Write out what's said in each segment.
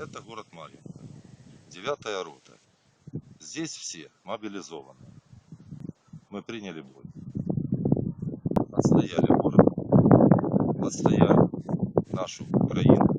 Это город Мариуполь. Девятая рота. Здесь все мобилизованы. Мы приняли бой. Отстояли город. Отстояли нашу Украину.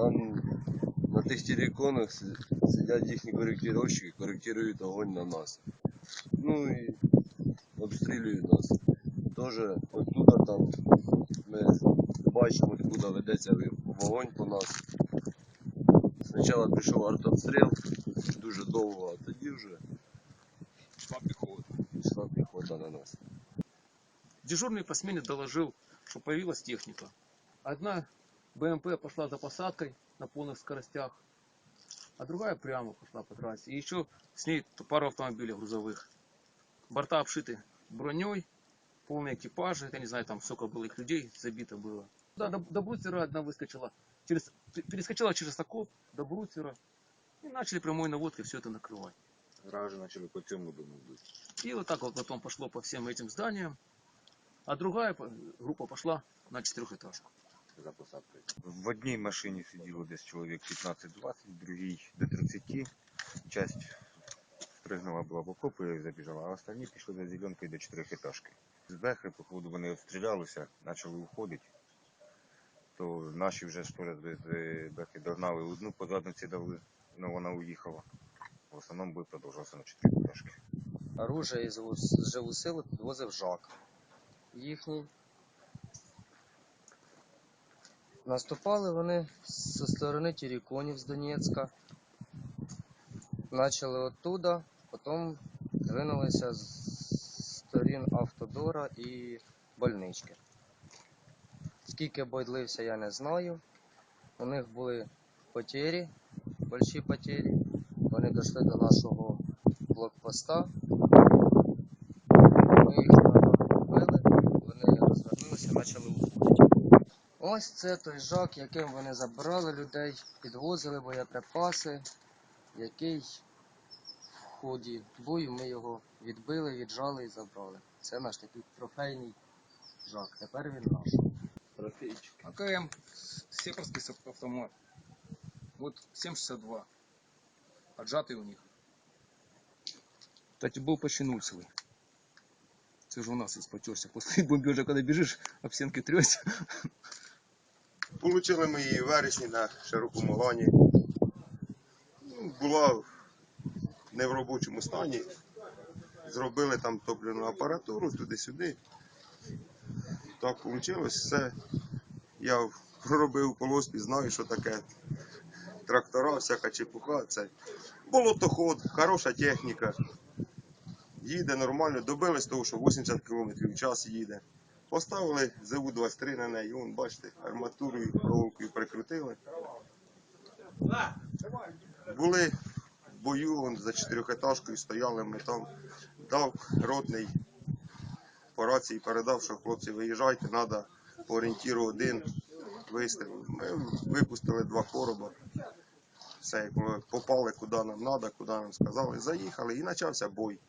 Там на тих териконах си- сидять їхні коректировщики, коректують огонь на нас. Ну і обстрілюють нас. Тоже оттуда там ми бачимо, откуда ведеться ви- вогонь по нас. Спочатку пішов артобстріл, дуже довго, а тоді вже Шла пехота. йшла піхота на нас. Дежурный по смене доложил, что появилась техника. Одна БМП пошла за посадкой на полных скоростях, а другая прямо пошла по трассе. И еще с ней пару автомобилей грузовых. Борта обшиты броней, полные экипажи, я не знаю, там сколько было их людей, забито было. Да, до, до брустера одна выскочила, через, перескочила через окоп до брустера и начали прямой наводкой все это накрывать. Ражи начали по цьому дому бити. И вот так вот потом пошло по всем этим зданиям. А другая группа пошла на четырехэтажку. За посадкою. В одній машині сиділо десь чоловік 15-20, в другій до 30. Часть пригнула була в окопи і забіжала, а останні пішли за зеленкою до чотирьохетажки. З Бехи, походу, вони обстрілялися, почали уходити. То наші вже ж теж з з Бехи догнали одну по задниці дали, але вона уїхала. В основному бой продовжувався на чотирьохетажки. оружие із живу силу підвозив жак. Їхній. Наступали вони зі сторони Тіріконів з Донецька. Почали оттуда, потім двинулися з сторін Автодора і больнички. Скільки бой длився, я не знаю. У них були потері, больші потері. Вони дійшли до нашого блокпоста. Ми їх набили, вони розвернулися, почали уходити. Ось це той жак, яким вони забирали людей, підвозили боєприпаси, який в ході бою ми його відбили, віджали і забрали. Це наш такий трофейний жак. Тепер він наш. Трофейчик. АКМ, сепарский с- автомат. Вот 7,62. Отжатый у них. Кстати, был почти нульцевый. Це ж у нас із потерся. После бомбежа, когда бежишь, об стенки трёсся. Получили ми її в вересні на широкому лані. Ну, була не в робочому стані. Зробили там топливну апаратуру туди-сюди. Так вийшло все. Я проробив у колоспі, знаю, що таке трактора, всяка чепуха. Це болотоход, хороша техніка. Їде нормально, добились того, що 80 км в час їде. Поставили ЗУ-23 на неї, вон, бачите, арматурою, проволокою прикрутили. Були в бою вон, за чотирьохетажкою, стояли ми там, дав ротний по рації передав, що хлопці виїжджайте, треба по орієнтіру один вистріл. Ми випустили два короба. Все, попали куди нам треба, куди нам сказали, заїхали і почався бой.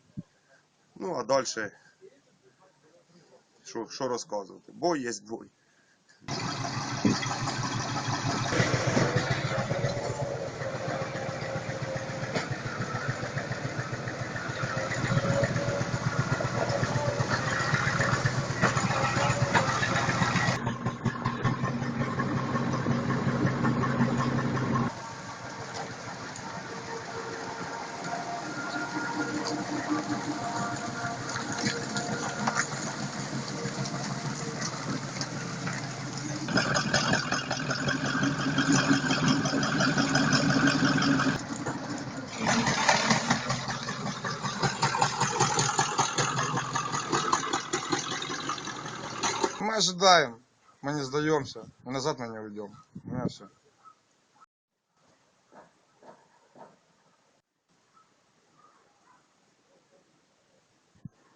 Ну а далі що, що розказувати? Бой є бой. ожидаем, мы не сдаемся, мы назад мы не уйдем. У меня все.